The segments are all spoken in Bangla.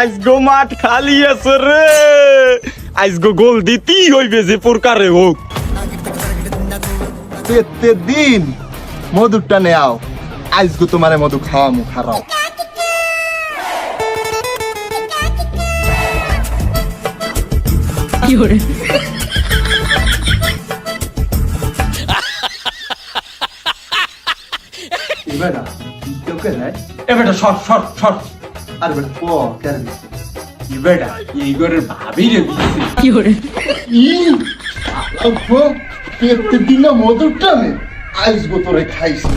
আজগো মাঠ খালি আছে রে। আজগো গোল দিতেই হইবে যে প্রকারে হোক। তেতে দিন মধুরটা নেও আজকে তোমারে মধু খাওয়ামু খারাও। বেটা তোকে দেয়। এ বেটা সর সর সর। আর বেটা প কেন দিছে ই বেটা এই ঘরের ভাবি রে দিচ্ছে ই আব্বা তেতে দিন মধুরটা নে আজকে তোরে খাইছি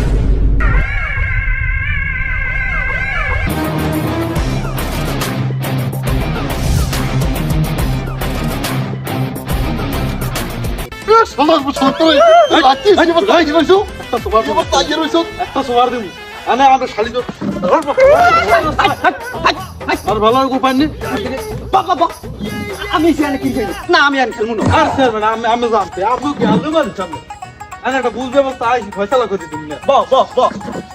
শালার ছাত্র রাত্রি জীবন খাই গেছো তোমার তাইয়ে রইছো একটা সবার দিবি আনে আমাদের শালি তো আর ভালো উপায় নেই। আমি সিয়ানে কি খাই না আমি আর খেলব না। আর স্যার মানে আমি আমি জানতে। আপনি কি আলু মারি সামনে? আরে একটা বুঝ ব্যবস্থা আইসি ফয়সালা করে দিবি না। ব ব ব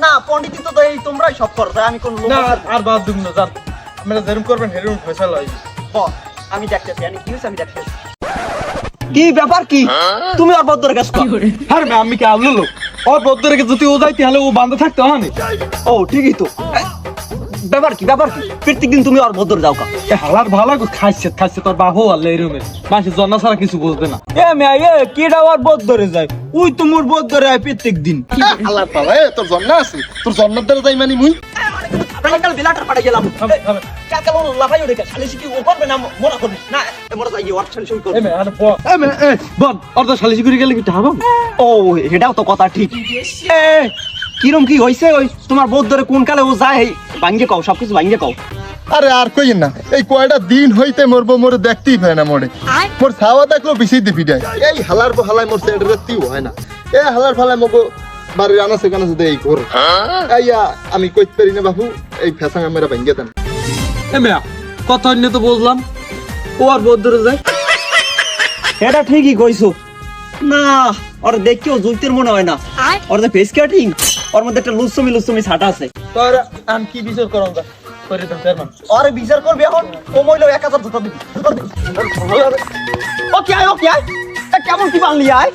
না পণ্ডিত তো এই তোমরাই সব করো আমি কোন না আর- বাদ দিবি না জান আপনারা যেরকম করবেন হেরুন ফয়সালা আইসি ব আমি দেখতেছি আমি কি আমি দেখতেছি। কি ব্যাপার কি? তুমি আর বদ্ধর কাছে আরে। মে আমি কি আলু লোক? ওর বদ্ধ রেখে যদি ও যাইতে হলে ও বান্ধে থাকতে হয় ও ঠিকই তো। ব্যাপার কি ব্যাপার কি? প্রত্যেকদিন তুমি আর বদ্ধর যাও কা? এ হালার ভালো খাইছে খাইছে তোর বাহু আল্লাহ রুমে। মাসে জন্না ছাড়া কিছু বুঝবে না। এ মেয়ে এ কিডা আর বদ্ধরে যায়? ওই তো মোর বদ্ধরে আয় প্রত্যেক দিন আল্লাহ পালা এ তোর জন্না আছে। তোর জন্নার দ্বারা যাই মানি মুই? কাল বিলাটার পাড়ে গেলাম। কালকে লোন লাফাই ওরে খালি কি ও করবে না মোরা করবে? না এ মোরা যাই ওর এ করবে। মে আরে ব এ মে এ বল অর্ধ সালিশি করে গেলে কি ঠাবাম ও এটাও তো কথা ঠিক। এ কিরম কি হইছে ওই? তোমার বদ্ধরে কোন কালে ও যায় ভাঙ্গে কও সবকিছু ভাঙ্গে কও। আরে আর কই না এই কয়টা দিন হইতে মরবো মোরে দেখতেই পায় না মরে। মোর ছাওয়া দেখল বেশি দিবি দেয় এই হালার পর হালাই মোর সেড রেতিও হয় না। এই হালার ফালাই মগো বাড়ির আনাসে কানাসে দেই কর আইয়া আমি কইতে পারি না বাবু এই ফেসাং আমরা ভাঙ্গে দেন। কথা অন্য তো বুঝলাম ও আর বদ্ধরে যায়। এটা ঠিকই কইছো। না ওর দেখকেও জুইতের মনে হয় না। ওর যে ফেস কাটিং ওর মধ্যে একটা লুসমি লুসমি ছাটা আছে। তোর আন কি বিচার করম দা করে দেন চেয়ারম্যান আরে বিচার করবি এখন? ও মইলো এক হাজার জুতা দিবি। দিবি। ওকে আয় ওকে আয়? কেমন কি বাংলি আয়?